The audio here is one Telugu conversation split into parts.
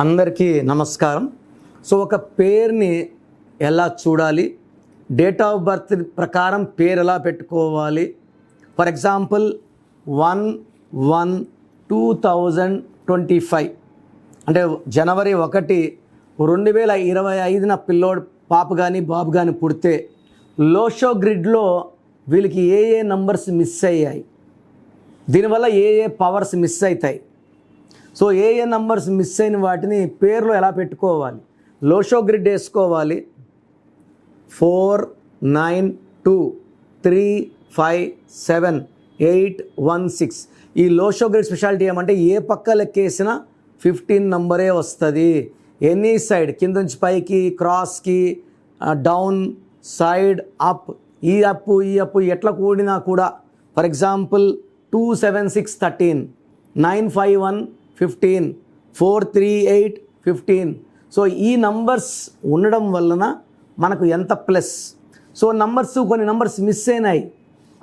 అందరికీ నమస్కారం. సో ఒక పేరుని ఎలా చూడాలి? డేట్ ఆఫ్ బర్త్ ప్రకారం పేరు ఎలా పెట్టుకోవాలి? For example one one two thousand twenty five. అంటే జనవరి ఒకటి రెండు వేల ఇరవై ఐదున పిల్లోడు పాప కానీ బాబు కానీ పుడితే లోషో గ్రిడ్లో వీళ్ళకి ఏ ఏ నంబర్స్ మిస్ అయ్యాయి? దీనివల్ల ఏ ఏ పవర్స్ మిస్ అవుతాయి? సో ఏ ఏ నంబర్స్ మిస్ అయిన వాటిని పేర్లు ఎలా పెట్టుకోవాలి? లోషో గ్రిడ్ వేసుకోవాలి. Four nine two three five seven eight one six. ఈ లోషో గ్రిడ్ స్పెషాలిటీ ఏమంటే ఏ పక్క లెక్కేసినా ఫిఫ్టీన్ నంబరే వస్తుంది. ఎనీ సైడ్ కింద నుంచి పైకి క్రాస్కి డౌన్ సైడ్ అప్ ఈ అప్పు ఈ అప్పు ఎట్లా కూడినా కూడా for example two seven six thirteen nine five one fifteen four three eight fifteen. So ఈ నంబర్స్ ఉండడం వలన మనకు ఎంత ప్లస్ సో నంబర్స్ కొన్ని నంబర్స్ మిస్ అయినాయి.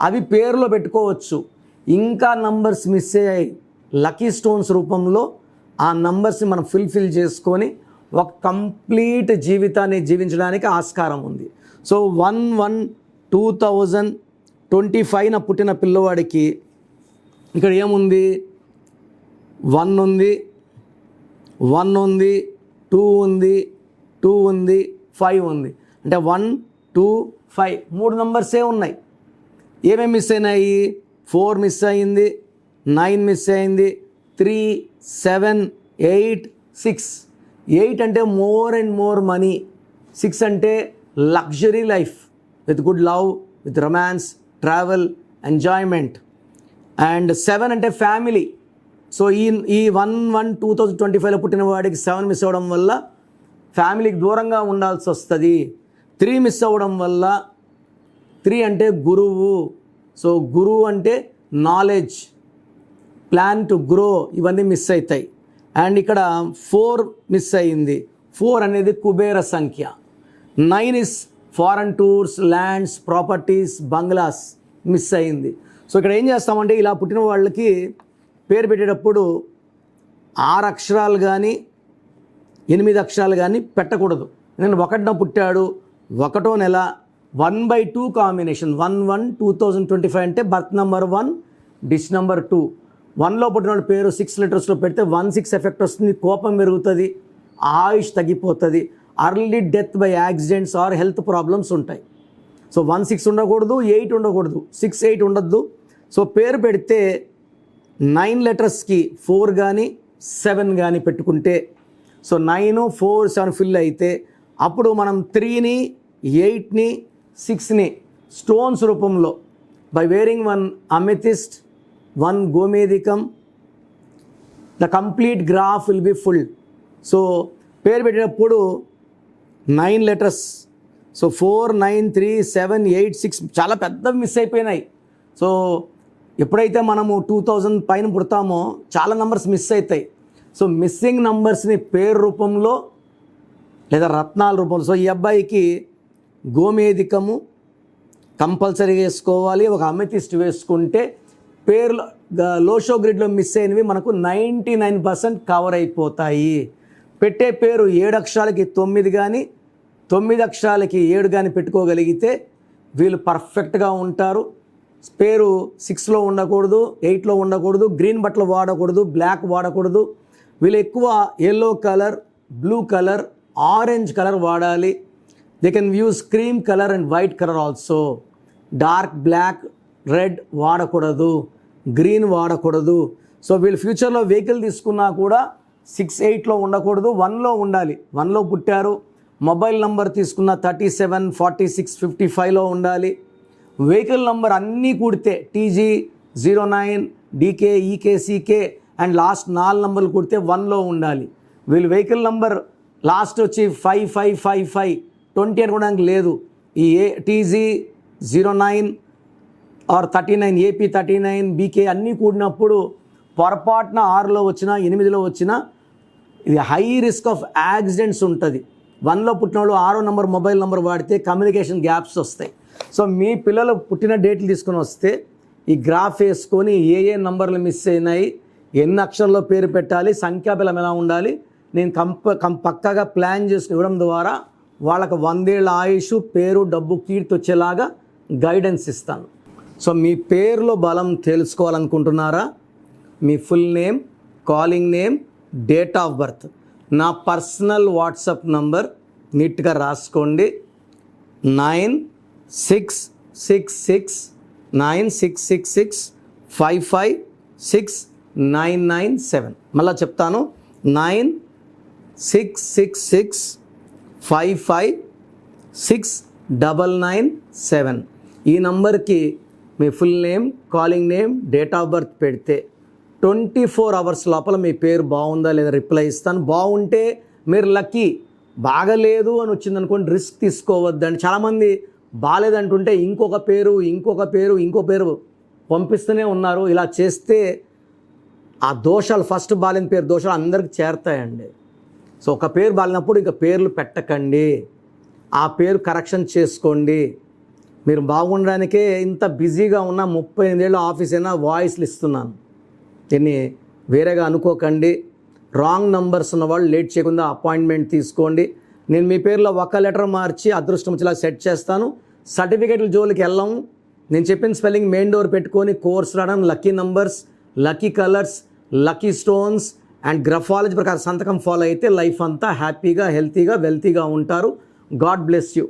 అవి పేరులో పెట్టుకోవచ్చు. ఇంకా నంబర్స్ మిస్ అయ్యాయి. లక్కీ స్టోన్స్ రూపంలో ఆ నంబర్స్ని మనం ఫుల్ఫిల్ చేసుకొని ఒక కంప్లీట్ జీవితాన్ని జీవించడానికి ఆస్కారం ఉంది. So one one two thousand twenty ఫైవ్న పుట్టిన పిల్లవాడికి ఇక్కడ ఏముంది? వన్ ఉంది వన్ ఉంది టూ ఉంది టూ ఉంది ఫైవ్ ఉంది. అంటే వన్ టూ ఫైవ్ మూడు నంబర్సే ఉన్నాయి? ఏమేమి మిస్ అయినాయి? ఫోర్ మిస్ అయింది నైన్ మిస్ అయింది three seven eight six. Eight అంటే more and more money. Six అంటే luxury life with good love with romance travel enjoyment. And seven అంటే ఫ్యామిలీ. సో ఈ ఈ one one two thousand twenty ఫైవ్లో పుట్టిన వాడికి సెవెన్ మిస్ అవ్వడం వల్ల ఫ్యామిలీకి దూరంగా ఉండాల్సి వస్తుంది. త్రీ మిస్ అవ్వడం వల్ల త్రీ అంటే గురువు. సో గురువు అంటే నాలెడ్జ్ ప్లాన్ టు గ్రో ఇవన్నీ మిస్ అవుతాయి అండ్ ఇక్కడ ఫోర్ మిస్ అయింది ఫోర్ అనేది కుబేర సంఖ్య. Nine is foreign tours lands properties bungalows miss అయింది సో ఇక్కడ ఏం చేస్తామంటే ఇలా పుట్టిన వాళ్ళకి పేరు పెట్టేటప్పుడు ఆరు అక్షరాలు కానీ ఎనిమిది అక్షరాలు కానీ పెట్టకూడదు. నేను ఒకటిన పుట్టాడు ఒకటో నెల one by two combination. One one two thousand twenty five అంటే బర్త్ నెంబర్ వన్ డిష్ నెంబర్ టూ. వన్లో పుట్టిన వాడి పేరు సిక్స్ లెటర్స్లో పెడితే వన్ సిక్స్ ఎఫెక్ట్ వస్తుంది కోపం పెరుగుతుంది ఆయుష్ తగ్గిపోతుంది early death by accidents or health problems ఉంటాయి. సో వన్ సిక్స్ ఉండకూడదు ఎయిట్ ఉండకూడదు సిక్స్ ఎయిట్ ఉండద్దు. సో పేరు పెడితే నైన్ లెటర్స్కి ఫోర్ కానీ సెవెన్ కానీ పెట్టుకుంటే so nine four seven fill అయితే అప్పుడు మనం త్రీని ఎయిట్ని సిక్స్ని స్టోన్స్ రూపంలో by wearing one amethyst one గోమేదికం the complete graph will be full so పేరు పెట్టేటప్పుడు nine letters. So four nine three seven eight six చాలా పెద్ద మిస్ అయిపోయినాయి. సో ఎప్పుడైతే మనము టూ థౌజండ్ పైన పుడతామో చాలా నంబర్స్ మిస్ అవుతాయి సో మిస్సింగ్ నంబర్స్ని పేరు రూపంలో లేదా రత్నాల రూపంలో. సో ఈ అబ్బాయికి గోమేదికము కంపల్సరీ వేసుకోవాలి. ఒక అమెతిస్ట్ వేసుకుంటే పేర్లు లోషో గ్రిడ్లో మిస్ అయినవి మనకు నైంటీ నైన్ పర్సెంట్ కవర్ అయిపోతాయి. పెట్టే పేరు ఏడు అక్షరాలకి తొమ్మిది కానీ తొమ్మిది అక్షరాలకి ఏడు కానీ పెట్టుకోగలిగితే వీళ్ళు పర్ఫెక్ట్గా ఉంటారు. పేరు సిక్స్లో ఉండకూడదు ఎయిట్లో ఉండకూడదు గ్రీన్ బట్టలు వాడకూడదు బ్లాక్ వాడకూడదు. వీళ్ళు ఎక్కువ yellow colour blue colour orange colour వాడాలి. They can use cream colour and white colour also dark black red వాడకూడదు గ్రీన్ వాడకూడదు. సో వీళ్ళు ఫ్యూచర్లో వెహికల్ తీసుకున్నా కూడా సిక్స్ ఎయిట్లో ఉండకూడదు వన్లో ఉండాలి. వన్లో పుట్టారు మొబైల్ నంబర్ తీసుకున్న thirty seven forty six fifty ఫైవ్లో ఉండాలి. వెహికల్ నంబర్ అన్నీ కూడితే TG zero nine DK EK CK and last నాలుగు నంబర్లు కుడితే వన్లో ఉండాలి. వీళ్ళు వెహికల్ నంబర్ లాస్ట్ వచ్చి five five five five twenty అనుకోవడానికి లేదు. ఈ ఏ TG zero nine R thirty nine AP thirty nine BK అన్నీ కూడినప్పుడు పొరపాటున ఆరులో వచ్చినా ఎనిమిదిలో వచ్చినా ఇది హై రిస్క్ ఆఫ్ యాక్సిడెంట్స్ ఉంటుంది. వన్లో పుట్టిన వాళ్ళు ఆరో నెంబర్ మొబైల్ నెంబర్ వాడితే కమ్యూనికేషన్ గ్యాప్స్ వస్తాయి. సో మీ పిల్లలు పుట్టిన డేట్లు తీసుకొని వస్తే ఈ గ్రాఫ్ వేసుకొని ఏ ఏ నంబర్లు మిస్ అయినాయి ఎన్ని అక్షరంలో పేరు పెట్టాలి సంఖ్యాబలం ఎలా ఉండాలి నేను కంప కం పక్కగా ప్లాన్ చేసి ఇవ్వడం ద్వారా వాళ్ళకు వందేళ్ళ ఆయుష్ పేరు డబ్బు కీర్తి వచ్చేలాగా గైడెన్స్ ఇస్తాను. సో మీ పేరులో బలం తెలుసుకోవాలనుకుంటున్నారా? మీ full name calling name date of birth. నా పర్సనల్ వాట్సాప్ నంబర్ నీట్గా రాసుకోండి. Nine six six six nine six six six five five six nine nine seven. మళ్ళీ చెప్తాను. Nine six six six five five six double nine seven. ఈ నంబర్కి మీ full name calling name date of birth పెడితే ట్వంటీ ఫోర్ అవర్స్ లోపల మీ పేరు బాగుందా లేదా రిప్లై ఇస్తాను. బాగుంటే మీరు లక్కీ. బాగలేదు అని వచ్చింది అనుకోండి రిస్క్ తీసుకోవద్దండి. చాలామంది బాగాలేదంటుంటే ఇంకొక పేరు ఇంకొక పేరు ఇంకో పేరు పంపిస్తూనే ఉన్నారు. ఇలా చేస్తే ఆ దోషాలు ఫస్ట్ బాలేని పేరు దోషాలు అందరికి చేరతాయండి. సో ఒక పేరు బాలినప్పుడు ఇంకా పేర్లు పెట్టకండి. ఆ పేరు కరెక్షన్ చేసుకోండి. మీరు బాగుండడానికే ఇంత బిజీగా ఉన్న ముప్పై ఎనిమిదేళ్ళ ఆఫీస్ అయినా వాయిస్లు ఇస్తున్నాను. దీన్ని వేరేగా అనుకోకండి. రాంగ్ నంబర్స్ ఉన్న వాళ్ళు లేట్ చేయకుండా అపాయింట్మెంట్ తీసుకోండి. నేను మీ పేరులో ఒక లెటర్ మార్చి అదృష్టం వచ్చేలా సెట్ చేస్తాను. సర్టిఫికేట్ల జోలికి వెళ్ళాం. నేను చెప్పిన స్పెల్లింగ్ మెయిన్ డోర్ పెట్టుకొని కోర్స్ రావడం lucky numbers lucky colours lucky stones and graphology ప్రకారం సంతకం ఫాలో అయితే లైఫ్ అంతా హ్యాపీగా హెల్తీగా వెల్తీగా ఉంటారు. God bless you.